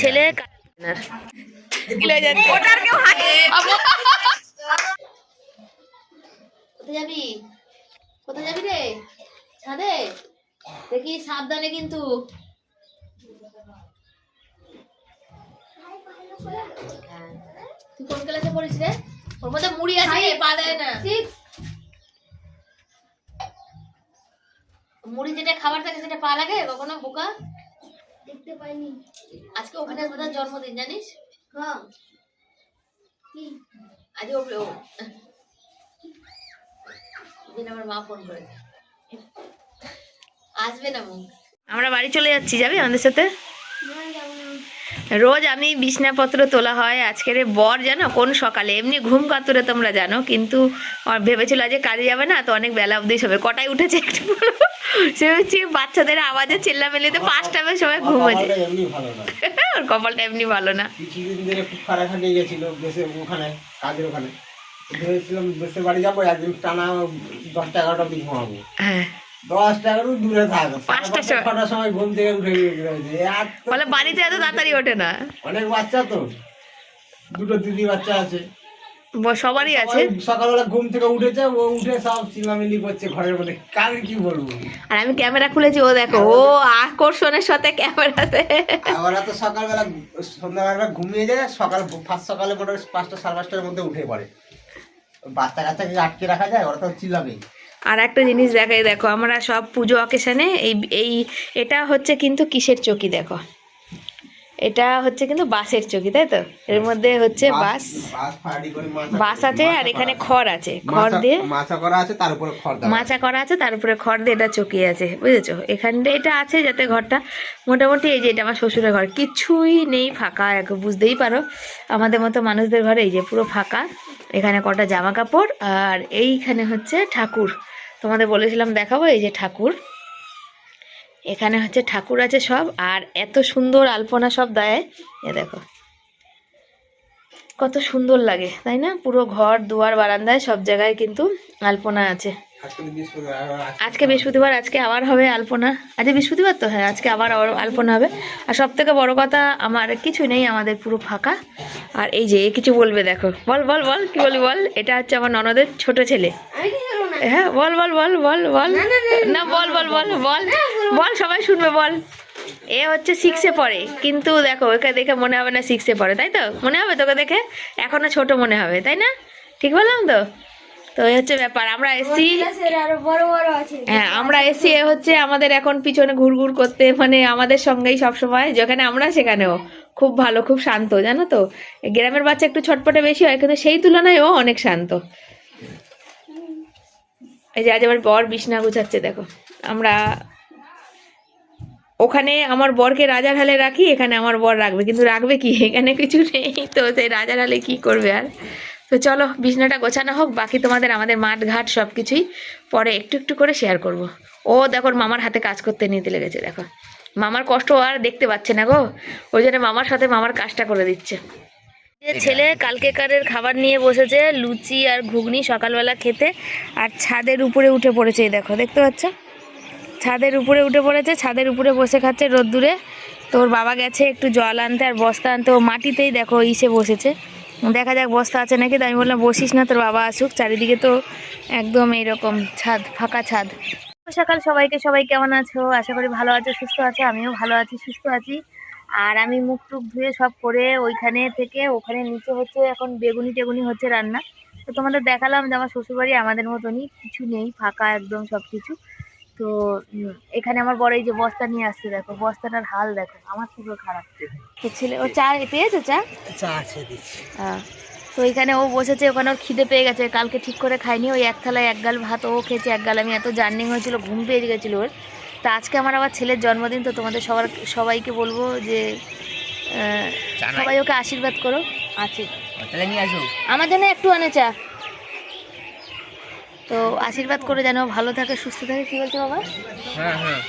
ছেলে যাবি? কোথায় যাবি রে? ছাদে? দেখি সাবধানে কিন্তু। তুই কোন ক্লাসে পড়িস রে? ওর মধ্যে মুড়ি আছে পা দেয় না। মুড়ি যেটা খাবার থাকে সেটা পা লাগে? কখনো বোকা? দেখতে পাইনি। আজকে জন্মদিন জানিস? হ্যাঁ। কি? আজ ও ও দিন আমার মা ফোন করেছে। আসবে না মুখ আমরা বাড়ি চলে যাচ্ছি যাবি আমাদের সাথে? না যাব না। রোজ আমি বিছনাপত্র তোলা হয় আজকের বর জানো কোন সকালে? এমনি ঘুম কাতুরে তোমরা জানো কিন্তু ভেবেছিল আজ কাজে যাবে না তো অনেক বেলা অবধি হবে কটায় উঠেছে একটু বলো? সে হচ্ছে বাচ্চাদের আওয়াজে চিল্লামিল্লিতে পাঁচটা বেশ সময় ঘুম হয়েছে এমনি ভালো না। ওর কপালটা এমনি ভালো না। কিছুদিন ধরে খুব খারাখানি গেছিল বেশে ওখানে কাজের ওখানে। ভেবেছিলাম বেশে বাড়ি যাব একদিন টানা দশটা এগারোটা অব্দি ঘুমাবো। হ্যাঁ। দশটা এগারো দূরে থাকো। পাঁচটার সময়। ঘুম থেকে উঠে বলে বাড়িতে এত তাড়াতাড়ি ওঠে না। অনেক বাচ্চা তো। দুটো দিদি বাচ্চা আছে। সবারই আছে। সকালবেলা ঘুম থেকে উঠেছে ও উঠে সব চিল্লামিল্লি করছে ঘরের মধ্যে। কার কি বলব? আর আমি ক্যামেরা খুলেছি ও দেখো ও আকর্ষণের সাথে ক্যামেরাতে। ওরা তো সকালবেলা সন্ধ্যাবেলা ঘুমিয়ে যায় সকাল ফার্স্ট সকালে মোটামুটি পাঁচটা সাড়ে পাঁচটার মধ্যে উঠে পড়ে। বাচ্চা কাচ্চাকে আটকে রাখা যায় ওরা তো চিল্লাবেই। আর একটা জিনিস দেখাই দেখো আমরা সব পুজো অকেশনে এই এই এটা হচ্ছে কিন্তু কিসের চকি দেখো। এটা হচ্ছে কিন্তু বাসের চকি তাই তো? এর মধ্যে হচ্ছে বাস বাস। আছে আর এখানে খড় আছে। খড় দিয়ে মাচা করা আছে তার উপরে খড় মাচা করা আছে তার উপরে খড় দিয়ে এটা চকি আছে বুঝেছ? এখানটা এটা আছে যাতে ঘরটা মোটামুটি এই যে এটা আমার শ্বশুরের ঘর। কিছুই নেই ফাঁকা এক বুঝতেই পারো। আমাদের মতো মানুষদের ঘরে এই যে পুরো ফাঁকা। এখানে কটা জামা কাপড় আর এইখানে হচ্ছে ঠাকুর। তোমাদের বলেছিলাম দেখাবো এই যে ঠাকুর। এখানে হচ্ছে ঠাকুর আছে সব আর এত সুন্দর আলপনা সব দেয়। এ দেখো। কত সুন্দর লাগে তাই না? পুরো ঘর দুয়ার বারান্দায় সব জায়গায় কিন্তু আলপনা আছে। আজকে বৃহস্পতিবার, আজকে- আবার হবে আলপনা। আজকে বৃহস্পতিবার তো? হ্যাঁ আজকে আবার আলপনা হবে। আর সব থেকে বড় কথা আমার কিছু নেই আমাদের পুরো ফাঁকা। আর এই যে কিছু বলবে দেখো। বল বল বল কি বলি বল? এটা হচ্ছে আমার ননদের ছোট ছেলে। হ্যাঁ বল বল বল বল বল। না বল বল বল বল। বল সবাই শুনবে বল। এ হচ্ছে সিক্সে পড়ে কিন্তু দেখো ওকে দেখে মনে হবে না সিক্সে পড়ে তাই তো? মনে হবে তোকে দেখে? এখনও ছোট মনে হবে তাই না? ঠিক বললাম তো? তো এই হচ্ছে ব্যাপার আমরা আছে। হ্যাঁ আমরা এসি এ হচ্ছে আমাদের এখন পিছনে ঘুরঘুর করতে মানে আমাদের সঙ্গেই সব সময় যেখানে আমরা সেখানেও। খুব ভালো খুব শান্ত জানো তো? গ্রামের বাচ্চা একটু ছটপটে বেশি হয় কিন্তু সেই তুলনায় ও অনেক শান্ত। এই যে আজ আমার বর বিছনা গুছাচ্ছে, দেখো। আমরা ওখানে আমার বরকে রাজার হালে রাখি, এখানে আমার বর রাখবে। কিন্তু রাখবে কি? এখানে কিছু নেই তো, সেই রাজার হালে কি করবে আর? তো চলো, বিছনাটা গোছানো হোক, বাকি তোমাদের আমাদের মাঠ ঘাট সব কিছুই পরে একটু একটু করে শেয়ার করব। ও দেখো মামার হাতে কাজ করতে নিতে লেগেছে, দেখো। মামার কষ্ট আর দেখতে পাচ্ছে না গো। ওই জন্য মামার সাথে মামার কাজটা করে দিচ্ছে। ছেলে কালকেকারের খাবার নিয়ে বসেছে, লুচি আর ঘুগনি সকালবেলা খেতে, আর ছাদের উপরে উঠে পড়েছে দেখো, দেখতে পাচ্ছ? ছাদের উপরে উঠে পড়েছে, ছাদের উপরে বসে খাচ্ছে রোদ্দুরে। তোর বাবা গেছে একটু জল আনতে আর বস্তা আনতে, ও মাটিতেই দেখো ইসে বসেছে। দেখা যাক বস্তা আছে নাকি, তো আমি বললাম, বসিস না, তোর বাবা আসুক, চারিদিকে তো একদম এইরকম ছাদ, ফাঁকা ছাদ। সকাল সবাইকে, সবাই কেমন আছো? আশা করি ভালো আছো, সুস্থ আছো, আমিও ভালো আছি, সুস্থ আছি। আর আমি মুখ টুক ধুয়ে সব করে ওইখানে থেকে ওখানে নিচে হচ্ছে এখন বেগুনি টেগুনি হচ্ছে রান্না। তো তোমাদের দেখালাম যে আমার শ্বশুরবাড়ি আমাদের মতনই কিছু নেই ফাঁকা একদম সব কিছু তো এখানে আমার বড় এই যে বস্তা নিয়ে আসছে দেখো বস্তাটার হাল দেখো আমার থেকে খারাপ। ছেলে ও চা পেয়েছে চা? চা আছে হ্যাঁ তো এখানে ও বসেছে ওখানে ওর খিদে পেয়ে গেছে কালকে ঠিক করে খাইনি ওই এক থালায় এক গাল ভাত ও খেয়েছে এক গাল আমি এত জার্নিং হয়েছিল ঘুম পেয়ে গেছিল ওর। তা আজকে আমার আবার ছেলের জন্মদিন তো তোমাদের সবার সবাইকে বলব যে সবাই ওকে আশীর্বাদ করো। আছে আমার জন্য একটু আনে চা। তো আশীর্বাদ করে যেন ভালো থাকে সুস্থ থাকে কি বলছো বাবা? হ্যাঁ হ্যাঁ।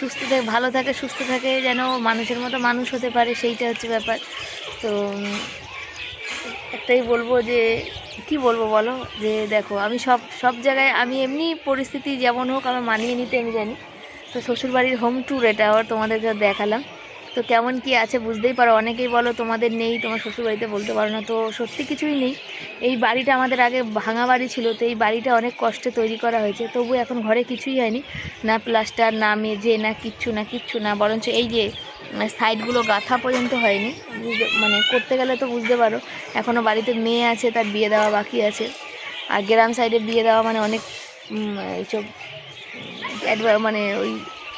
সুস্থ থাকে ভালো থাকে সুস্থ থাকে যেন মানুষের মতো মানুষ হতে পারে সেইটা হচ্ছে ব্যাপার। তো একটাই বলব যে, কি বলব বলো? যে দেখো, আমি সব সব জায়গায় আমি এমনি পরিস্থিতি যেমন হোক আমার মানিয়ে নিতে আমি জানি। তো শ্বশুরবাড়ির হোম ট্যুর এটা আবার তোমাদেরকে দেখালাম। তো কেমন কি আছে বুঝতেই পারো। অনেকেই বলো তোমাদের নেই, তোমার শ্বশুরবাড়িতে বলতে পারো না। তো সত্যি কিছুই নেই। এই বাড়িটা আমাদের আগে ভাঙা বাড়ি ছিল, তো এই বাড়িটা অনেক কষ্টে তৈরি করা হয়েছে। তবু এখন ঘরে কিছুই হয়নি। না প্লাস্টার না মেঝে না কিচ্ছু না কিচ্ছু, না বরঞ্চ এই যে সাইডগুলো গাঁথা পর্যন্ত হয়নি। বুঝতে- মানে করতে গেলে তো বুঝতে পারো। এখনও বাড়িতে মেয়ে আছে, তার বিয়ে দেওয়া বাকি আছে। আর গ্রাম সাইডে বিয়ে দেওয়া মানে অনেক এইসব মানে ওই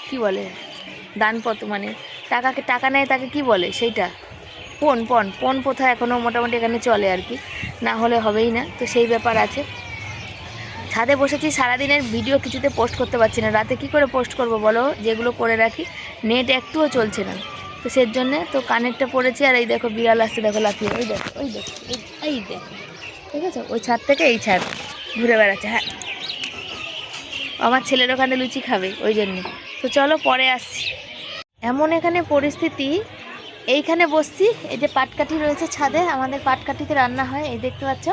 কি বলে? দানপত্র মানে টাকাকে টাকা নেয় তাকে কি বলে? সেইটা। পণ পণ পণ প্রথা এখনও মোটামুটি এখানে চলে আর কি। না হলে হবেই না। তো সেই ব্যাপার আছে। ছাদে বসেছি, সারাদিনের ভিডিও কিছুতে পোস্ট করতে পারছি না। রাতে কি করে পোস্ট করব বলো? যেগুলো করে রাখি। নেট একটুও চলছে না। তো সেই জন্যে তো কানেরটা পড়েছি, আর এই দেখো বিড়াল আসছে, দেখো লাফিয়ে। ওই দেখো ওই দেখো এই দেখো। ঠিক আছে? ওই ছাদ থেকে এই ছাদ ঘুরে বেড়াচ্ছে হ্যাঁ। আমার ছেলের ওখানে লুচি খাবে, ওই জন্যে। তো চলো পরে আসছি। এমন এখানে পরিস্থিতি, এইখানে বসছি, এই যে পাটকাঠি রয়েছে ছাদে, আমাদের পাটকাঠিতে রান্না হয়, এই দেখতে পাচ্ছ?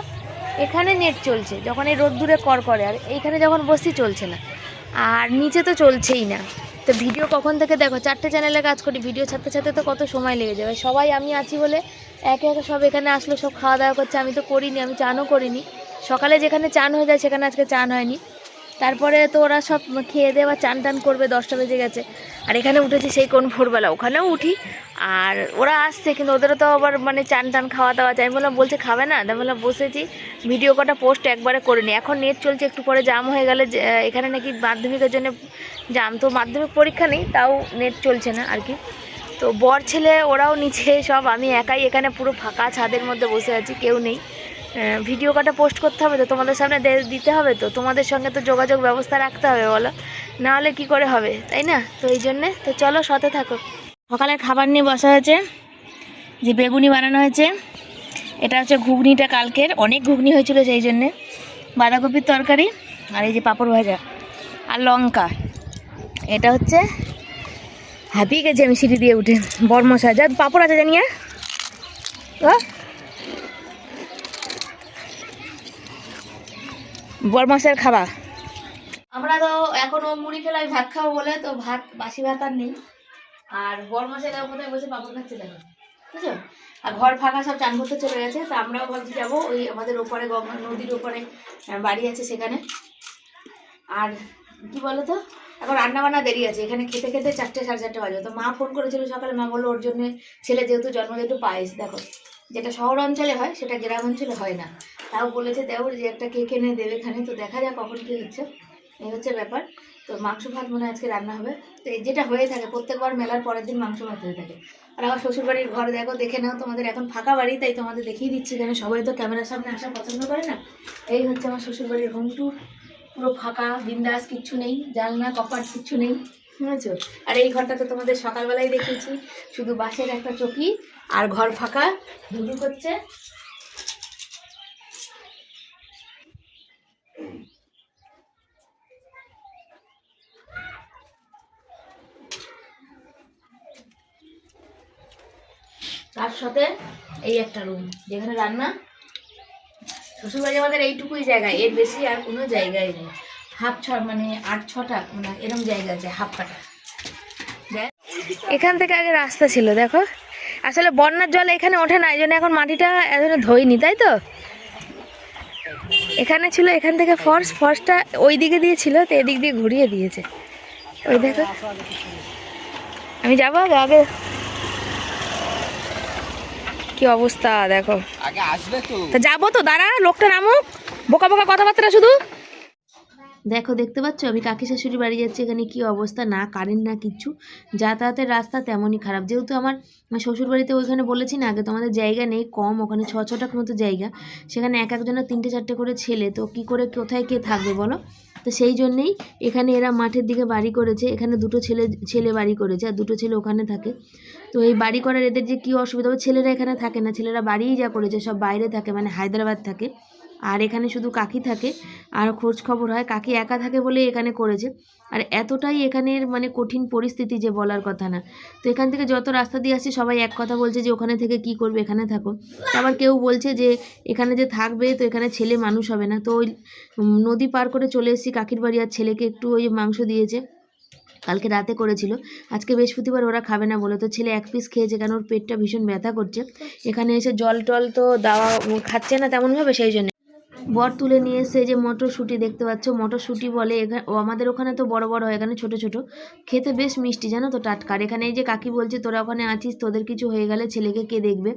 এখানে নেট চলছে, যখন এই রোদ্দুরে কর করে, আর এইখানে যখন বসি চলছে না। আর নিচে তো চলছেই না। তো ভিডিও কখন থেকে দেখো, চারটে চ্যানেলে কাজ করি, ভিডিও ছাড়তে ছাড়তে তো কত সময় লেগে যাবে। সবাই আমি আছি বলে একে একে সব এখানে আসলো, সব খাওয়া দাওয়া করছে, আমি তো করিনি, আমি চানও করিনি। সকালে যেখানে চান হয়ে যায়, সেখানে আজকে চান হয়নি। তারপরে তো ওরা সব খেয়ে আবার চান টান করবে, দশটা বেজে গেছে। আর এখানে উঠেছি সেই কোন ভোরবেলা, ওখানেও উঠি। আর ওরা আসছে, কিন্তু ওদেরও তো আবার মানে চান টান খাওয়া দাওয়া চাই। বললাম, বলছে, খাবে না? আমি বললাম, বসেছি ভিডিও কটা পোস্ট একবারে করে নি এখন নেট চলছে, একটু পরে জাম হয়ে গেলে এখানে নাকি মাধ্যমিকের জন্য জাম তো মাধ্যমিক পরীক্ষা নেই, তাও নেট চলছে না আর কি। তো বর ছেলে, ওরাও নিচে সব, আমি একাই এখানে পুরো ফাঁকা ছাদের মধ্যে বসে আছি, কেউ নেই। ভিডিও কটা পোস্ট করতে হবে তো, তোমাদের সামনে দিতে হবে তো, তোমাদের সঙ্গে তো যোগাযোগ ব্যবস্থা রাখতে হবে বলো। না হলে কি করে হবে, তাই না? তো এই জন্যে, তো চলো সাথে থাকো। সকালের খাবার নিয়ে বসা হয়েছে, যে বেগুনি বানানো হয়েছে, এটা হচ্ছে ঘুগনিটা কালকের, অনেক ঘুগনি হয়েছিল সেই জন্যে। বাঁধাকপির তরকারি আর এই যে পাঁপড় ভাজা আর লঙ্কা। এটা হচ্ছে হাতিয়ে গেছে আমি সিঁড়ি দিয়ে উঠে। বরমশা যা পাঁপড় আছে জানিয়ে। ও বরমশার খাবার। আমরা তো এখনও মুড়ি খেলাই ভাত খাব বলে, তো ভাত, বাসি ভাত আর নেই। আর দেখো কোথায় বসে পাপড় খাচ্ছে দেখো। বুঝছ? আর ঘর ফাঁকা সব চান করতে চলে গেছে, তো আমরাও ভাবছি যাব ওই আমাদের ওপরে নদীর ওপরে বাড়ি আছে সেখানে। আর কি বলো তো এখন রান্না বান্না দেরি আছে, এখানে খেতে খেতে চারটে সাড়ে চারটে বাজে তো মা ফোন করেছিল সকালে, মা বলল ওর জন্য ছেলে যেহেতু জন্মদিন, একটু পায়েস দেখো। যেটা শহর অঞ্চলে হয়, সেটা গ্রাম অঞ্চলে হয় না। তাও বলেছে দেওর যে একটা কেক এনে দেবে এখানে, তো দেখা যাক কখন কী হচ্ছে। এই হচ্ছে ব্যাপার। তো মাংস ভাত মনে আজকে রান্না হবে। তো এই যেটা হয়ে থাকে, প্রত্যেকবার মেলার পরের দিন মাংস ভাত হয়ে থাকে। আর আমার শ্বশুরবাড়ির ঘর দেখো, দেখে নাও তোমাদের এখন ফাঁকা বাড়ি, তাই তোমাদের দেখিয়ে দিচ্ছি কেন সবাই তো ক্যামেরার সামনে আসা পছন্দ করে না। এই হচ্ছে আমার শ্বশুরবাড়ির হোম ট্যুর পুরো ফাঁকা, বিন্দাস, কিচ্ছু নেই। জানলা, কপাট, কিচ্ছু নেই। বুঝেছ আর এই ঘরটা তো তোমাদের সকালবেলায় দেখিয়েছি। শুধু বাঁশের একটা চকি আর ঘর ফাঁকা। ধুধু করছে। তার সাথে এই একটা রুম যেখানে রান্না শ্বশুরবাড়ি আমাদের এইটুকুই জায়গা, এর বেশি আর কোনো জায়গায় নেই। হাফ ছ মানে আট ছটা মানে এরকম জায়গা আছে হাফ কাটা। এখান থেকে আগে রাস্তা ছিল দেখো। আসলে বন্যার জল এখানে ওঠে না এই জন্য এখন মাটিটা এখনও ধোয়নি তাই তো? এখানে ছিল এখান থেকে ফর্স ফর্সটা ওই দিকে দিয়ে ছিল তো এদিক দিয়ে ঘুরিয়ে দিয়েছে। ওই দেখো। আমি যাব আগে আগে। কি অবস্থা দেখো। আগে আসবে তো। তা যাব তো দাঁড়া লোকটা নামুক। বোকা বোকা কথাবার্তা শুধু। দেখো, দেখতে পাচ্ছ? আমি কাকি শাশুড়ি বাড়ি যাচ্ছি, এখানে কি অবস্থা? না কারেন্ট না কিচ্ছু যাতায়াতের রাস্তা তেমনই খারাপ। যেহেতু আমার শ্বশুর বাড়িতে ওইখানে বলেছি না, আগে তোমাদের জায়গা নেই কম, ওখানে ছ, ছটার মতো জায়গা। সেখানে এক একজনের তিনটে, চারটে করে ছেলে। তো কি করে, কোথায় কে থাকবে বলো? তো সেই জন্যেই এখানে এরা মাঠের দিকে বাড়ি করেছে। এখানে দুটো ছেলে ছেলে বাড়ি করেছে আর দুটো ছেলে ওখানে থাকে। তো এই বাড়ি করার এদের যে কী অসুবিধা হবে? ছেলেরা এখানে থাকে না। ছেলেরা বাড়িই যা করেছে, সব বাইরে থাকে মানে হায়দ্রাবাদ থাকে। আর এখানে শুধু কাকি থাকে। আর খোঁজ খবর হয়, কাকি একা থাকে বলে এখানে করেছে। আর এতটাই এখানের মানে কঠিন পরিস্থিতি যে বলার কথা না। তো এখান থেকে যত রাস্তা দিয়ে আসছে, সবাই এক কথা বলছে যে, ওখানে থেকে কি করবে? এখানে থাকো। আবার কেউ বলছে যে, এখানে যে থাকবে, তো এখানে ছেলে মানুষ হবে না। তো ওই নদী পার করে চলে এসেছি কাকির বাড়ি। আর ছেলেকে একটু ওই মাংস দিয়েছে। কালকে রাতে করেছিল। আজকে বৃহস্পতিবার ওরা খাবে না বলে। তো ছেলে এক পিস খেয়েছে কেন? ওর পেটটা ভীষণ ব্যথা করছে। এখানে এসে জল টল তো দেওয়া খাচ্ছে না তেমনভাবে সেই জন্য। বর তুলে নিয়ে এসে যে মটরশুঁটি দেখতে পাচ্ছ, মটরশুঁটি বলে এখানে আমাদের ওখানে তো বড় বড় হয়, এখানে ছোট ছোট। খেতে বেশ মিষ্টি, জানো তো টাটকার এখানে এই যে কাকি বলছে, তোরা ওখানে আছিস, তোদের কিছু হয়ে গেলে ছেলেকে কে দেখবে?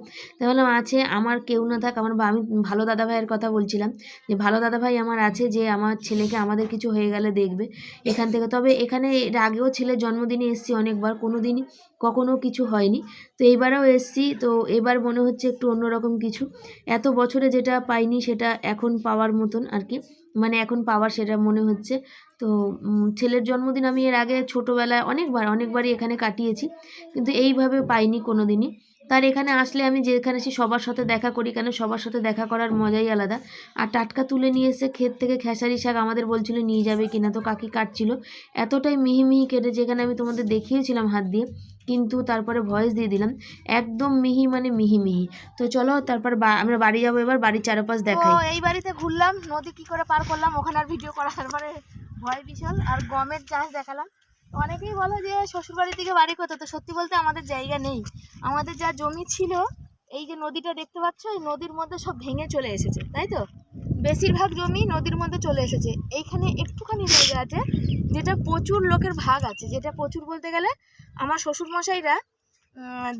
বললাম, আছে, আমার কেউ না থাক, আমার আমি ভালো দাদা ভাইয়ের কথা বলছিলাম, যে ভালো দাদা ভাই আমার আছে, যে আমার ছেলেকে আমাদের কিছু হয়ে গেলে দেখবে এখান থেকে। তবে এখানে এর আগেও ছেলের জন্মদিনে এসেছি অনেকবার কোনো দিনই কখনো কিছু হয়নি। তো এইবারও এসছি। তো এবার মনে হচ্ছে একটু অন্যরকম কিছু। এত বছরে যেটা পাইনি সেটা এখন পাওয়ার মতন আর কি। মানে এখন পাওয়ার সেটা মনে হচ্ছে। তো ছেলের জন্মদিন আমি এর আগে ছোটোবেলায় অনেকবার, অনেকবারই এখানে কাটিয়েছি। কিন্তু এইভাবে পাইনি কোনো দিনই তার এখানে আসলে আমি যেখানে সে সবার সাথে দেখা করি কেন সবার সাথে দেখা করার মজাই আলাদা। আর টাটকা তুলে নিয়ে এসে ক্ষেত থেকে খেসারি শাক আমাদের বলছিল নিয়ে যাবে কিনা তো কাকি কাটছিল। এতটাই মিহি মিহি কেটে যেখানে আমি তোমাদের দেখিয়েছিলাম হাত দিয়ে কিন্তু তারপরে ভয়েস দিয়ে দিলাম একদম মিহি মানে মিহি মিহি। তো চলো তারপর বা- আমরা বাড়ি যাব এবার বাড়ির চারপাশ দেখাই। তো এই বাড়িতে ঘুরলাম নদী কি করে পার করলাম ওখানে আর ভিডিও করা তারপরে ভয় বিশাল। আর গমের চাষ দেখালাম অনেকেই বলো যে শ্বশুর বাড়ির দিকে বাড়ি করতে তো সত্যি বলতে আমাদের জায়গা নেই। আমাদের যা জমি ছিল, এই যে নদীটা দেখতে পাচ্ছ, এই নদীর মধ্যে সব ভেঙে চলে এসেছে, তাই তো? বেশিরভাগ জমি নদীর মধ্যে চলে এসেছে। এইখানে একটুখানি জায়গা আছে, যেটা প্রচুর লোকের ভাগ আছে, যেটা প্রচুর বলতে গেলে আমার শ্বশুরমশাইরা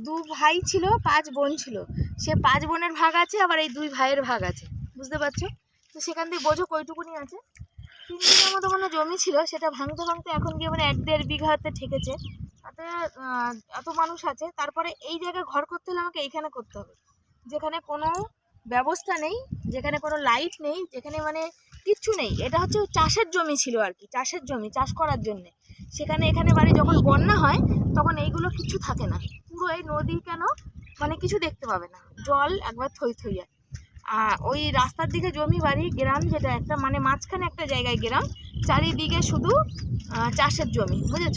দু ভাই ছিল, পাঁচ বোন ছিল। সে পাঁচ বোনের ভাগ আছে, আবার এই দুই ভাইয়ের ভাগ আছে। বুঝতে পারছ? তো সেখান থেকে বোঝো কইটুকুনি আছে। তিন বিঘার মতো কোনো জমি ছিল, সেটা ভাঙতে ভাঙতে এখন গিয়ে মানে এক দেড় বিঘাতে ঠেকেছে। তাতে এত মানুষ আছে, তারপরে এই জায়গায় ঘর করতে হলে আমাকে এইখানে করতে হবে। যেখানে কোনো ব্যবস্থা নেই, যেখানে কোনো লাইট নেই, যেখানে মানে কিচ্ছু নেই। এটা হচ্ছে চাষের জমি ছিল আর কি, চাষের জমি, চাষ করার জন্যে। সেখানে, এখানে বাড়ি যখন বন্যা হয়, তখন এইগুলো কিছু থাকে না। পুরো এই নদী কেন? মানে কিছু দেখতে পাবে না। জল একবার থই থইয়া। ওই রাস্তার দিকে জমি বাড়ি, গ্রাম যেটা একটা মানে মাঝখানে একটা জায়গায় গ্রাম, চারিদিকে শুধু চাষের জমি, বুঝেছ?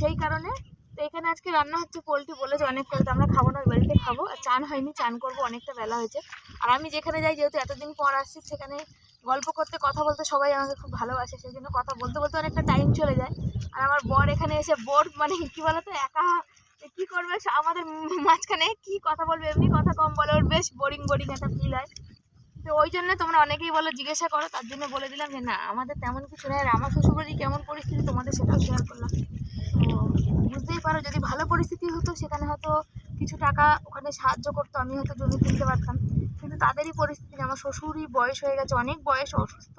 সেই কারণে তো এখানে আজকে রান্না হচ্ছে পোলট্রি বলেছে, অনেক করে তো আমরা খাব না বাড়িতে খাব। আর চান হয়নি, চান করব, অনেকটা বেলা হয়েছে। আর আমি যেখানে যাই, যেহেতু এতদিন পর আসছি, সেখানে গল্প করতে, কথা বলতে সবাই আমাকে খুব ভালোবাসে, সেই জন্য কথা বলতে বলতে অনেকটা টাইম চলে যায়। আর আমার বর এখানে এসে, বোর মানে কি বলতো, একা কি করবে? আমাদের মাঝখানে কি কথা বলবে? এমনি কথা কম বলে ওর বেশ বোরিং বোরিং একটা ফিল হয়। তো ওই জন্য তোমরা অনেকেই বলো, জিজ্ঞাসা করো, তার জন্য বলে দিলাম যে, না, আমাদের তেমন কিছু নেই। আর আমার শ্বশুরবাড়ি কেমন পরিস্থিতি, তোমাদের সেটাও শেয়ার করলাম। তো বুঝতেই পারো, যদি ভালো পরিস্থিতি হতো, সেখানে হয়তো কিছু টাকা ওখানে সাহায্য করতো, আমি হয়তো জমি কিনতে পারতাম। কিন্তু তাদেরই পরিস্থিতি, আমার শ্বশুরই বয়স হয়ে গেছে, অনেক বয়স অসুস্থ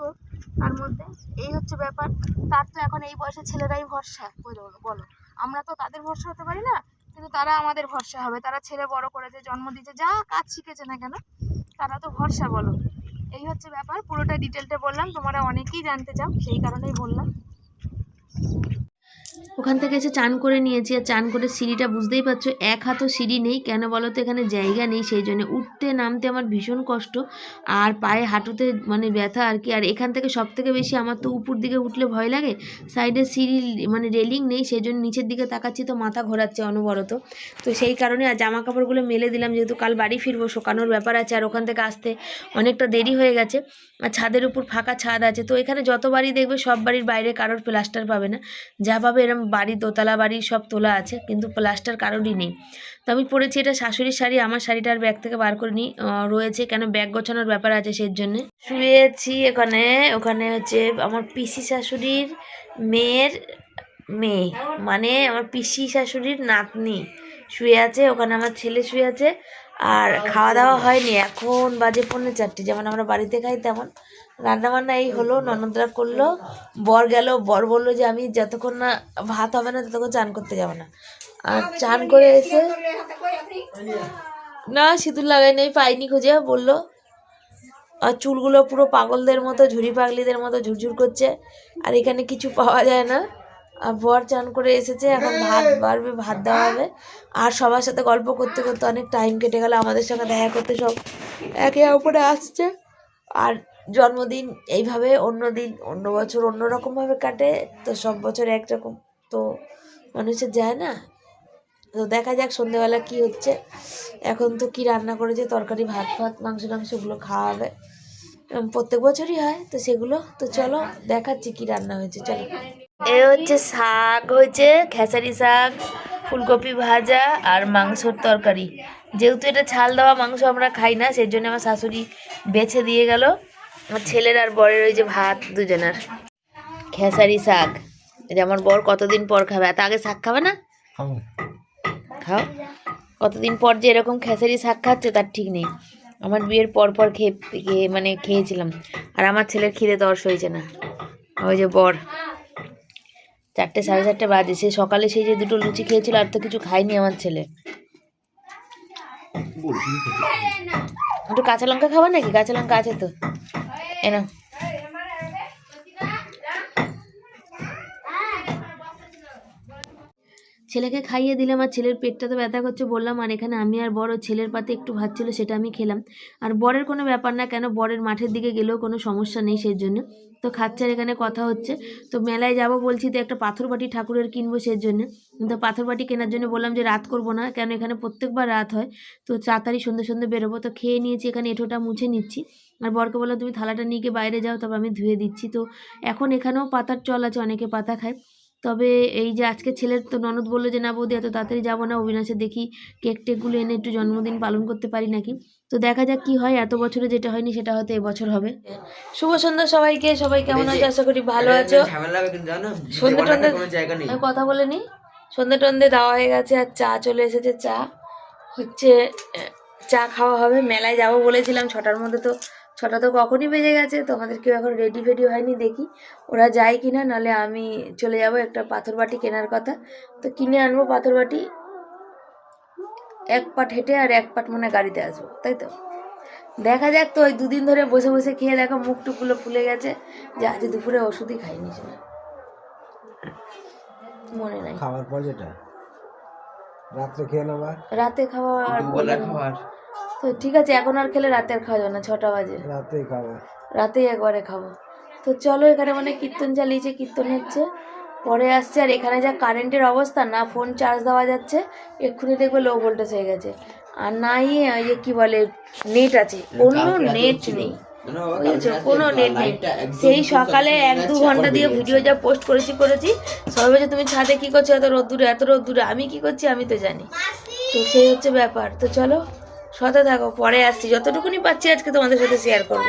তার মধ্যে। এই হচ্ছে ব্যাপার। তার তো এখন এই বয়সে ছেলেরাই ভরসা, বলো বলো। আমরা তো তাদের ভরসা হতে পারি না কিন্তু তারা আমাদের ভরসা হবে। তারা ছেলে বড় করেছে, জন্ম দিয়েছে, যা কাজ শিখেছে না কেন, তারা তো ভরসা বলো। এই হচ্ছে ব্যাপার। পুরোটা ডিটেলটা বললাম, তোমরা অনেকেই জানতে চাও, সেই কারণেই বললাম। ওখান থেকে এসে চান করে নিয়েছি আর চান করে সিঁড়িটা বুঝতেই পারছ, এক হাতও সিঁড়ি নেই, কেন বলো তো? এখানে জায়গা নেই, সেই জন্য উঠতে নামতে আমার ভীষণ কষ্ট আর পায়ে হাঁটুতে মানে ব্যথা আর কি। আর এখান থেকে সব থেকে বেশি আমার তো উপর দিকে উঠলে ভয় লাগে, সাইডে সিঁড়ি মানে রেলিং নেই, সেই জন্য নিচের দিকে তাকাচ্ছি তো মাথা ঘোরাচ্ছে অনবরত। তো সেই কারণে আর জামা কাপড়গুলো মেলে দিলাম, যেহেতু কাল বাড়ি ফিরবো, শোকানোর ব্যাপার আছে আর ওখান থেকে আসতে অনেকটা দেরি হয়ে গেছে আর ছাদের উপর ফাঁকা ছাদ আছে। তো এখানে যত বাড়ি দেখবে সব বাড়ির বাইরে কারোর প্লাস্টার পাবে না, যা পাবে এরম বাড়ি, দোতলা বাড়ি সব তোলা আছে, কিন্তু প্লাস্টার কারোরই নেই। তো আমি পরেছি এটা শাশুড়ির শাড়ি, আমার শাড়িটা আর ব্যাগ থেকে বার করে নিই রয়েছে কেন ব্যাগ গোছানোর ব্যাপার আছে সেই জন্যে। শুয়েছি এখানে, ওখানে হচ্ছে আমার পিসি শাশুড়ির মেয়ের মেয়ে মানে আমার পিসি শাশুড়ির নাতনি শুয়ে আছে, ওখানে আমার ছেলে শুয়ে আছে। আর খাওয়া দাওয়া হয়নি। এখন বাজে পৌনে চারটে। যেমন আমরা বাড়িতে খাই, তেমন। রান্না বান্না এই হলো, ননদরা করল। বর গেল, বর বলল যে, আমি যতক্ষণ না ভাত হবে না, ততক্ষণ চান করতে যাব না। আর চান করে এসে না, সিঁদুর লাগাই নেই, পাইনি খুঁজে, বলল। আর চুলগুলো পুরো পাগলদের মতো, ঝুড়ি পাগলিদের মতো ঝুরঝুর করছে। আর এখানে কিছু পাওয়া যায় না। বর চান করে এসেছে এখন ভাত বাড়বে ভাত দেওয়া হবে। আর সবার সাথে গল্প করতে করতে অনেক টাইম কেটে গেল আমাদের সঙ্গে দেখা করতে সব একে অপরে আসছে। আর জন্মদিন এইভাবে অন্য দিন অন্য বছর অন্য রকমভাবে কাটে তো সব বছর একরকম তো মানুষের যায় না। তো দেখা যাক সন্ধেবেলা কি হচ্ছে। এখন তো কি রান্না করেছে তরকারি ভাত ফাত মাংস টাংস ওগুলো খাওয়া হবে। প্রত্যেক বছরই হয় তো সেগুলো তো চলো দেখাচ্ছি কি রান্না হয়েছে চলো। এ হচ্ছে শাক হয়েছে খেসারি শাক ফুলকপি ভাজা আর মাংসর তরকারি। যেহেতু এটা ছাল দেওয়া মাংস আমরা খাই না সেই জন্য আমার শাশুড়ি বেছে দিয়ে গেল। আমার ছেলের আর বরের ওই যে ভাত দুজনের। খেসারি শাক। এই যে আমার বর কতদিন পর খাবে? এত আগে শাক খাবে না? খাও। কতদিন পর যে এরকম খেসারি শাক খাচ্ছে তার ঠিক নেই। আমার বিয়ের পর পর খেয়ে মানে খেয়েছিলাম। আর আমার ছেলের খিদে তর্স হয়েছে না। ওই যে বর। চারটে সাড়ে চারটে বাজে। সে সকালে সেই যে দুটো লুচি খেয়েছিল আর তো কিছু খায়নি আমার ছেলে। একটু কাঁচা লঙ্কা খাবার নাকি? কাঁচা লঙ্কা আছে তো। এনা ছেলেকে খাইয়ে দিলাম আর ছেলের পেটটা তো ব্যথা করছে বললাম, আর এখানে আমি আর বড় ছেলের পাতে একটু ভাত ছিল সেটা আমি খেলাম। আর বরের কোনো ব্যাপার না, কেন বরের মাঠের দিকে গেলেও কোনো সমস্যা নেই সেই জন্য। তো খাচ্চার এখানে কথা হচ্ছে। তো মেলায় যাব বলছি তো একটা পাথর বাটি ঠাকুরের কিনবো সেই জন্য। তো পাথর বাটি কেনার জন্য বললাম যে রাত করব না, কেন এখানে প্রত্যেকবার রাত হয়। তো তাড়াতাড়ি সন্ধ্যে সন্ধ্যে বেরোবো। তো খেয়ে নিয়েছি, এখানে এঁঠোটা মুছে নিচ্ছি। আর বরকে বললাম, তুমি থালাটা নিয়ে গিয়ে বাইরে যাও তারপর আমি ধুয়ে দিচ্ছি। তো এখন এখানেও পাতার চল আছে, অনেকে পাতা খায়। তবে এই যে আজকে ছেলের তো ননদ বলল যে না বৌদি এত তাড়াতাড়ি যাব না অবিনাশে দেখি কেক টেকগুলো এনে একটু জন্মদিন পালন করতে পারি নাকি? তো দেখা যাক কি হয় এত বছরে যেটা হয়নি সেটা হয়তো এবছর হবে। শুভ সন্ধ্যা সবাইকে সবাই কেমন আছে? আশা করি ভালো আছো। সন্ধ্যে টন্ধে আমি কথা বলে নি? সন্ধ্যে টন্ধে দেওয়া হয়ে গেছে আর চা চলে এসেছে চা। হচ্ছে চা খাওয়া হবে মেলায় যাব বলেছিলাম ছটার মধ্যে তো ছটা তো কখনই বেজে গেছে তো আমাদের কেউ এখন রেডি ফেডি হয়নি দেখি। ওরা যায় কি না নাহলে আমি চলে যাব একটা পাথর বাটি কেনার কথা। তো কিনে আনব পাথর বাটি এক পাট হেঁটে আর এক পাট মনে গাড়িতে আসব তাই তো? দেখা যাক তো ওই দুদিন ধরে বসে বসে খেয়ে দেখো মুখ টুকগুলো ফুলে গেছে যে আজ দুপুরে ওষুধই খাইনি সেটা মনে নাই। খাওয়ার পর যেটা? রাত্রে খেয়ে নেবা রাতে খাওয়া। খাবার তো ঠিক আছে এখন আর খেলে রাতে আর খাওয়া যাবে না ছটা বাজে। রাতেই খাওয়া রাতেই একবারে খাব। তো চলো এখানে মানে কীর্তন চালিয়েছে কীর্তন হচ্ছে। পরে আসছে আর এখানে যা কারেন্টের অবস্থা না ফোন চার্জ দেওয়া যাচ্ছে এক্ষুনি দেখবে লো ভোল্টেজ হয়ে গেছে। আর নাই ওই যে কি বলে নেট আছে। কোনো নেট নেই। বুঝেছ? কোনো নেট নেই। সেই সকালে এক দু ঘণ্টা দিয়ে ভিডিও যা পোস্ট করেছি করেছি সবাই বলছে তুমি ছাদে কি করছ? এত রোদ্দুরে এত রোদ্দুরে আমি কি করছি? আমি তো জানি। তো সেই হচ্ছে ব্যাপার। তো চলো সাথে থাকো পরে আসছি। যতটুকুনি পাচ্ছি আজকে তোমাদের সাথে শেয়ার করব।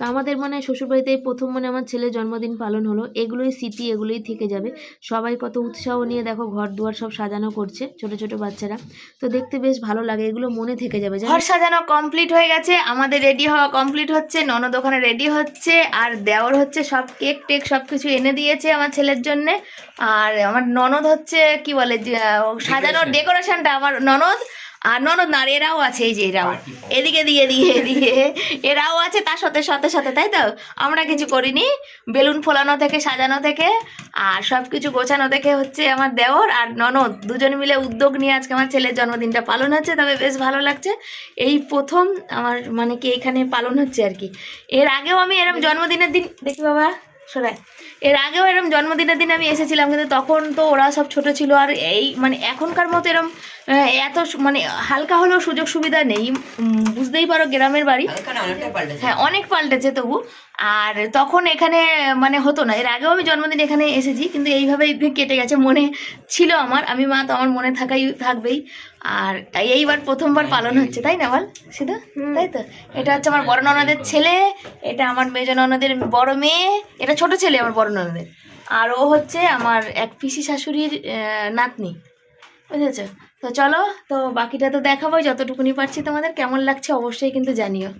তা আমাদের মানে শ্বশুরবাড়িতে এই প্রথম মানে আমার ছেলের জন্মদিন পালন হলো। এগুলোই স্মৃতি এগুলোই থেকে যাবে। সবাই কত উৎসাহ নিয়ে দেখো ঘর দুয়ার সব সাজানো করছে ছোট ছোট বাচ্চারা। তো দেখতে বেশ ভালো লাগে এগুলো মনে থেকে যাবে ঘর সাজানো কমপ্লিট হয়ে গেছে। আমাদের রেডি হওয়া কমপ্লিট হচ্ছে ননদ ওখানে রেডি হচ্ছে আর দেওর হচ্ছে সব কেক টেক সব কিছু এনে দিয়েছে আমার ছেলের জন্যে। আর আমার ননদ হচ্ছে কি বলে যে, সাজানোর ডেকোরেশনটা আমার ননদ আর ননদ না এরাও আছে এই যে এরাও। এদিকে দিয়ে দিয়ে এদিকে এরাও আছে তার সাথে সাথে সাথে তাই তো? আমরা কিছু করিনি। বেলুন ফোলানো থেকে সাজানো থেকে আর সব কিছু গোছানো থেকে হচ্ছে আমার দেওর আর ননদ। দুজন মিলে উদ্যোগ নিয়ে আজকে আমার ছেলের জন্মদিনটা পালন হচ্ছে তবে বেশ ভালো লাগছে। এই প্রথম আমার মানে কি এখানে পালন হচ্ছে আর কি। এর আগেও আমি এরম জন্মদিনের দিন দেখি বাবা শোনায় এর আগেও এরম জন্মদিনের দিন আমি এসেছিলাম কিন্তু তখন তো ওরা সব ছোট ছিল আর এই মানে এখনকার মতো এরম এত সু- মানে হালকা হলেও সুযোগ সুবিধা নেই। বুঝতেই পারো গ্রামের বাড়ি। হ্যাঁ অনেক পাল্টেছে তবু। আর তখন এখানে মানে হতো না। এর আগেও আমি জন্মদিন এখানে এসেছি কিন্তু এইভাবেই কেটে গেছে মনে ছিল আমার। আমি মা তো আমার মনে থাকাই থাকবেই। আর এইবার প্রথমবার পালন হচ্ছে তাই না বল? সিধু? তাই তো? এটা হচ্ছে আমার বড় ননদের ছেলে এটা আমার মেজ ননদের বড় মেয়ে এটা ছোট ছেলে আমার বড় ননদের। আর ও হচ্ছে আমার এক পিসি শাশুড়ির নাতনি। বুঝেছ? তো চলো তো বাকিটা তো দেখাবো যতটুকুনি পারছি তোমাদের কেমন লাগছে অবশ্যই কিন্তু জানিও।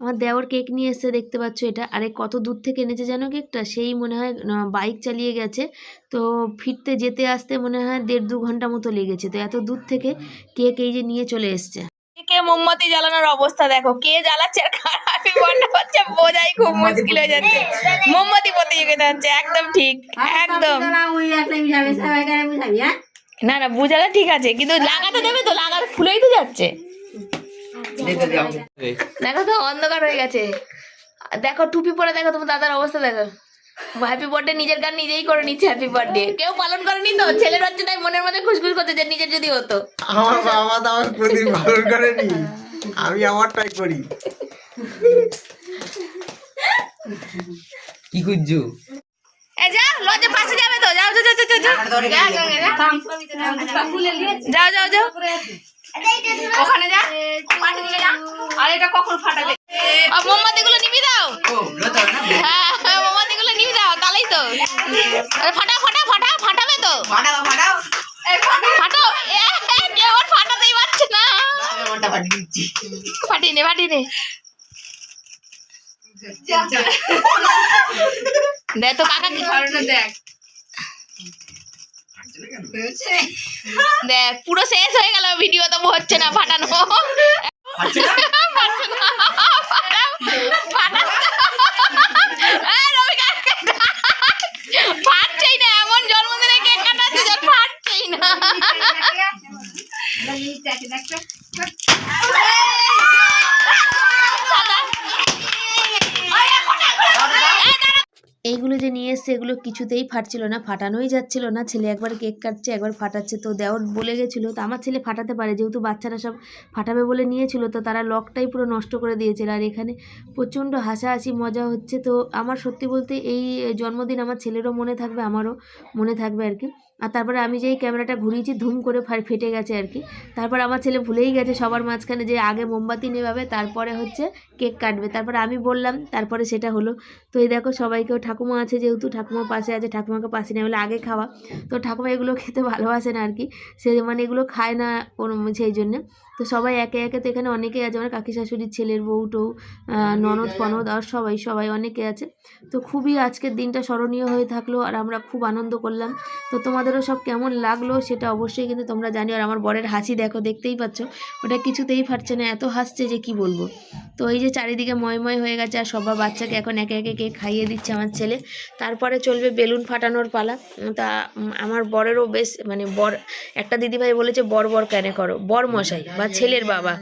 আমার দেওর কেক নিয়ে এসে দেখতে পাচ্ছ এটা। আরে কত দূর থেকে এনেছে জানো কেকটা? সেই মনে হয় বাইক চালিয়ে গেছে। তো ফিরতে যেতে আসতে মনে হয় দেড় দু ঘণ্টা মতো লেগেছে। তো এত দূর থেকে কেক এই যে নিয়ে চলে এসছে। কে মোমবাতি জ্বালানোর অবস্থা দেখো। কে জ্বালাচ্ছে আর খারাপই হচ্ছে বোঝাই খুব মুশকিল হয়ে যাচ্ছে। মোমবাতি প্রতিযোগিতা হচ্ছে একদম ঠিক একদম। না না বুঝালে ঠিক আছে কিন্তু লাগাতে দেবে তো লাগাতে ফুলেই তো যাচ্ছে। দেখো তো অন্ধকার হয়ে গেছে। দেখো টুপি পরে দেখো তোমার দাদার অবস্থা দেখো। হ্যাপি বার্থডে নিজের গান নিজেই করে নিচ্ছে হ্যাপি বার্থডে কেউ পালন করেনি তো? ছেলের হচ্ছে তাই মনের মধ্যে খুশখুশ করছে যে নিজের যদি হতো। আমার বাবা তো আমার প্রদীপ ভালো করেনি। আমি আমারটাই করি। কি খুঁজছো এ যা লজে পাশে যাবে তো যাও যাও যাও যাও, যাও। যাও যাও যাও। ওখানে যা আর এটা কখন ফাটাবে? মোমবাতি গুলো নিবি দাও? হ্যাঁ হ্যাঁ, মোমবাতি গুলো নিবি দাও তাহলেই তো। আরে ফাটাও ফাটাও ফাটাও ফাটাবে তো। ফাটাও কেউ ফাটাতেই পারছে না। ফাটিয়ে নে ফাটিয়ে নে। দেখ তো কাকা দেখ দেখ পুরো শেষ হয়ে গেল ভিডিও তো হচ্ছে না ফাটানো ফাটছেই না এমন জন্মদিনে কেক কাটাচ্ছে যে ফাটছেই না এইগুলো যে নিয়ে এসছে, এগুলো কিছুতেই ফাটছিল না, ফাটানোই যাচ্ছিল না। ছেলে একবার কেক কাটছে, একবার ফাটাচ্ছে। তো দেওয়ার বলে গেছিল, তো আমার ছেলে ফাটাতে পারে, যেহেতু বাচ্চারা সব ফাটাবে বলে নিয়েছিল, তো তারা লকটাই পুরো নষ্ট করে দিয়েছিল। আর এখানে প্রচণ্ড হাসাহাসি, মজা হচ্ছে। তো আমার সত্যি বলতে এই জন্মদিন আমার ছেলেরও মনে থাকবে, আমারও মনে থাকবে আর কি। আর তারপরে আমি যেই ক্যামেরাটা ঘুরিয়েছি, ধুম করে ফেটে গেছে আর কি। তারপর আমার ছেলে ভুলেই গেছে সবার মাঝখানে যে আগে মোমবাতি নেভাবে, তারপরে হচ্ছে কেক কাটবে। তারপরে আমি বললাম, তারপরে সেটা হলো। তো এই দেখো সবাইকেও, ঠাকুমা আছে যেহেতু ঠাকুমা পাশে আছে, ঠাকুমাকে পাশে নেই, বলে আগে খাওয়া। তো ঠাকুমা এগুলো খেতে ভালোবাসে না আর কি। সে মানে এগুলো খায় না কোনো সেই জন্যে। তো সবাই একে একে তো এখানে অনেকেই আছে আমার কাকি শাশুড়ির ছেলের বউ টৌ ননদ ফনদ আর সবাই সবাই অনেকে আছে। তো খুবই আজকের দিনটা স্মরণীয় হয়ে থাকল আর আমরা খুব আনন্দ করলাম। তো তোমাদেরও সব কেমন লাগল সেটা অবশ্যই কিন্তু তোমরা জানিও। আর আমার বরের হাসি দেখো দেখতেই পাচ্ছ। ওটা কিছুতেই ফাটছে না এত হাসছে যে কি বলব। তো এই যে চারিদিকে ময়ময় হয়ে গেছে আর সবার বাচ্চাকে এখন একে একে কেক খাইয়ে দিচ্ছে আমার ছেলে। তারপরে চলবে বেলুন ফাটানোর পালা। তা আমার বরেরও বেশ মানে বর একটা দিদিভাই বলেছে বর বর কেন করো? বর মশাই বা ছেলের বাবা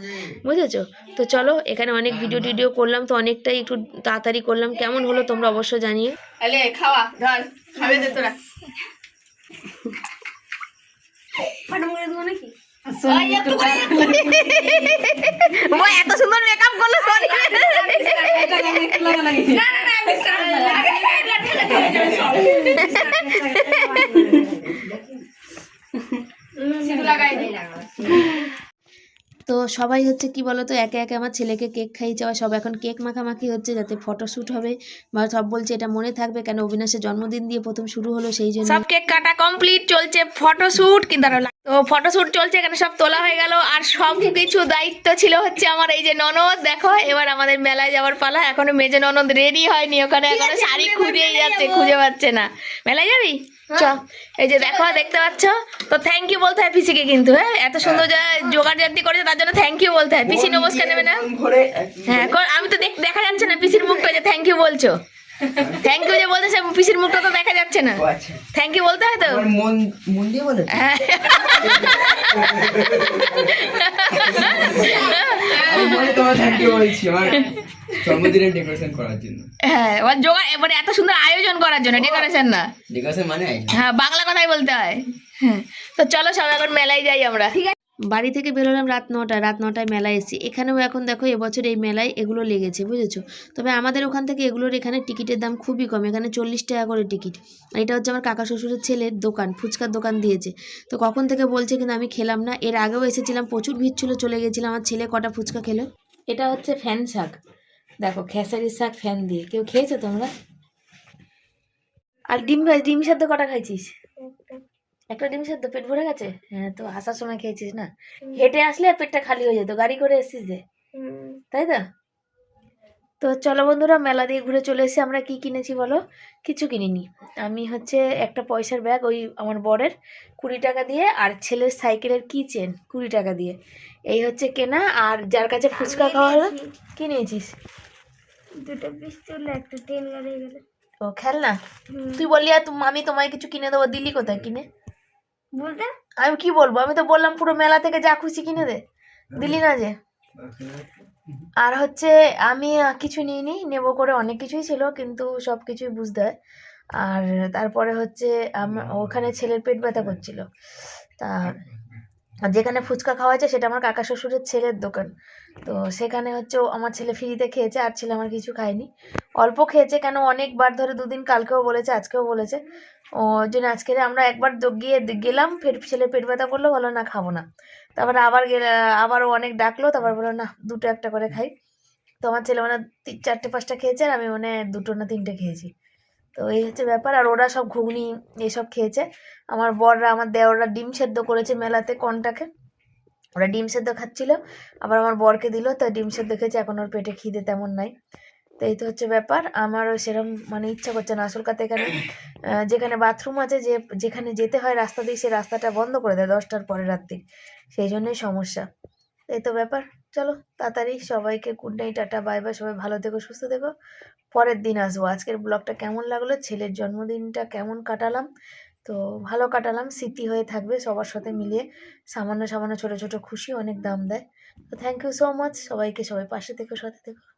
বুঝেছ তো চলো এখানে অনেক ভিডিও টিডিও করলাম তো অনেকটাই একটু তাড়াতাড়ি করলাম কেমন হলো তোমরা অবশ্য জানিয়ে আলে খাওয়া খাবে তোরা এত সুন্দর মেকআপ করল সরি তো সবাই হচ্ছে কি বলতো, একে একে আমার ছেলেকে কেক খাইয়ে যাওয়া সব এখন কেক মাখামাখি হচ্ছে যাতে ফটোশ্যুট হবে। বা সব বলছে এটা মনে থাকবে কেন? অবিনাশের জন্মদিন দিয়ে প্রথম শুরু হলো, সেই জন্য সব কেক কাটা কমপ্লিট চলছে ফটোশ্যুট কিন্তু তো ফটোশ্যুট চলছে এখানে সব তোলা হয়ে গেল। আর সব কিছু দায়িত্ব ছিল হচ্ছে আমার এই যে ননদ দেখো এবার আমাদের মেলায় যাওয়ার পালা। এখনও মেজে ননদ রেডি হয়নি ওখানে এখনও শাড়ি খুঁজেই যাচ্ছে খুঁজে পাচ্ছে না। মেলায় যাবি? চ এই যে দেখো দেখতে পাচ্ছ? তো থ্যাংক ইউ বলতে হয় পিসিকে কিন্তু হ্যাঁ? এত সুন্দর যা জোগাড় জাতি করেছে তার জন্য থ্যাংক ইউ বলতে হয়। পিসি নমস্কার নেবে না? হ্যাঁ আমি তো দেখ- দেখা যাচ্ছে না পিসির মুখটা যে থ্যাংক ইউ বলছো। থ্যাংক ইউ যে বলতেছে পিসির মুখটা তো দেখা যাচ্ছে না। থ্যাংক ইউ বলতে হয় তো? মন মন দিয়ে বলে হ্যাঁ। হ্যাঁ এত সুন্দর আয়োজন করার জন্য ডেকোরেশন না। ডেকোরেশন মানে হ্যাঁ বাংলা কথাই বলতে হয়। হ্যাঁ তো চলো সবাই এখন মেলায় যাই আমরা। ঠিক আছে। বাড়ি থেকে বেরোলাম রাত নটায় রাত নটায় মেলায় এসেছি। এখানেও এখন দেখো এবছর এই মেলায় এগুলো লেগেছে, বুঝেছ? তবে আমাদের ওখান থেকে এগুলোর এখানে টিকিটের দাম খুবই কম, এখানে চল্লিশ টাকা করে টিকিট। এটা হচ্ছে আমার কাকা শ্বশুরের ছেলের দোকান, ফুচকার দোকান দিয়েছে। তো কখন থেকে বলছে কিন্তু আমি খেলাম না। এর আগেও এসেছিলাম, প্রচুর ভিড় ছিল, চলে গেছিলাম, আমার ছেলে কটা ফুচকা খেলো। এটা হচ্ছে ফ্যান শাক। দেখো খেসারির শাক ফ্যান দিয়ে। কেউ খেয়েছো তোমরা? আর ডিম ডিম সেদ্ধ কটা খাইছিস? একটা ডিম সেদ্ধ পেট ভরে গেছে? হ্যাঁ তো আসার সময় খেয়েছিস না? হেঁটে আসলে পেটটা খালি হয়ে যেত গাড়ি করে এসেছিস যে। তাই তো? তো চলো বন্ধুরা মেলা দিয়ে ঘুরে চলে এসেছি আমরা কি কিনেছি বলো? কিছু কিনিনি। আমি হচ্ছে একটা পয়সার ব্যাগ ওই আমার বরের কুড়ি টাকা দিয়ে আর ছেলের সাইকেলের কি চেন কুড়ি টাকা দিয়ে। এই হচ্ছে কেনা আর যার কাছে ফুচকা খাওয়া হলো কি নিয়েছিস? দুটো পিস্তল একটা ট্রেন গাড়ি গেল। ও খেলনা? তুই বললি আর আমি তোমায় কিছু কিনে দেবো দিলি কোথায় কিনে? বলতে? আমি কি বলব? আমি তো বললাম পুরো মেলা থেকে যা খুশি কিনে দে। দিলি না যে? আর হচ্ছে আমি কিছু নিইনি। নেব করে অনেক কিছুই ছিল কিন্তু সব কিছুই বুঝতে হয়। আর তারপরে হচ্ছে ওখানে ছেলের পেট ব্যথা করছিল। তা আর যেখানে ফুচকা খাওয়া হয়েছে সেটা আমার কাকা শ্বশুরের ছেলের দোকান। তো সেখানে হচ্ছে আমার ছেলে ফ্রিতে খেয়েছে, আর ছেলে আমার কিছু খায়নি। অল্প খেয়েছে কেন অনেকবার ধরে দুদিন কালকেও বলেছে, আজকেও বলেছে। ও জন্য আজকে আমরা একবার গিয়ে গেলাম, ফের ছেলে পেট ব্যথা করল বলো না, খাব না। তারপরে আবার গেলে আবারও অনেক ডাকলো, তারপর বলো না, দুটো একটা করে খাই। তো আমার ছেলে মানে চারটে পাঁচটা খেয়েছে, আর আমি মানে দুটো না তিনটে খেয়েছি। তো এই হচ্ছে ব্যাপার। আর ওরা সব ঘুগনি এসব খেয়েছে। আমার বররা, আমার দেওররা ডিম সেদ্ধ করেছে মেলাতে কনটাকে। ওরা ডিম সেদ্ধ খাচ্ছিল, আবার আমার বরকে দিল, তো ডিম সেদ্ধ খেয়েছে। এখন ওর পেটে খিদে তেমন নাই। তো এই তো হচ্ছে ব্যাপার। আমারও সেরকম মানে ইচ্ছা করছে না আসল কথা এখানে যেখানে বাথরুম আছে, যে, যেখানে যেতে হয় রাস্তা দিয়ে, সে রাস্তাটা বন্ধ করে দেয় দশটার পরে রাত্রি। সেই জন্যই সমস্যা। এই তো ব্যাপার। চলো তাড়াতাড়ি সবাইকে good night tata bye bye সবাই ভালো থেকো, সুস্থ থেকো। পরের দিন আসব। আজকের ব্লগটা কেমন লাগল? ছেলের জন্মদিনটা কেমন কাটালাম? তো ভালো কাটালাম, স্মৃতি হয়ে থাকবে সবার সাথে মিলিয়ে। সামান্য সামান্য, ছোট ছোট খুশি অনেক দাম দেয়। তো থ্যাংক ইউ সো মাচ সবাইকে সবাই পাশে থেকো, সাথে থেকো।